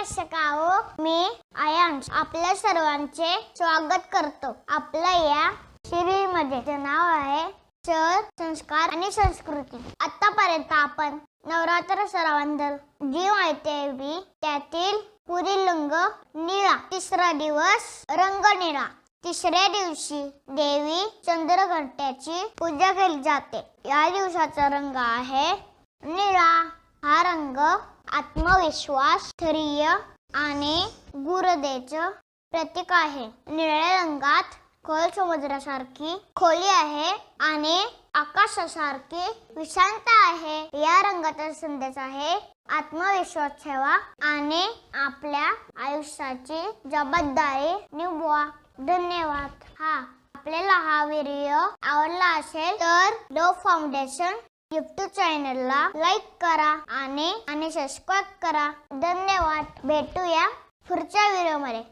प्रेक्षकाओ मी आयांश आपल्या सर्वांचे स्वागत करतो. आपल्या या सिरीजमध्ये नाव आहे चर संस्कार आणि संस्कृती. आतापर्यंत आपण नवरात्र सरावांदर जी माहिती आहे त्यातील पुरी रंग निळा. तिसरा दिवस रंग निळा. तिसऱ्या दिवशी देवी चंद्रघंट्याची पूजा केली जाते. या दिवसाचा रंग आहे निळा. हा रंग आत्मविश्वास स्थैर्य आणि गुरुदेचं प्रतीक आहे. निळ्या रंगात खोल समुद्रासारखी खोली आहे आणि आकाशासारखी विशांत आहे. या रंगाचा संदेश आहे आत्मविश्वास ठेवा आणि आपल्या आयुष्याची जबाबदारी निभवा. धन्यवाद. हा आपल्याला हा व्हिडिओ आवडला असेल तर डो फाउंडेशन युट्यूब चॅनलला लाईक करा आणि आणि सबस्क्राईब करा. धन्यवाद. भेटूया पुढच्या व्हिडिओमध्ये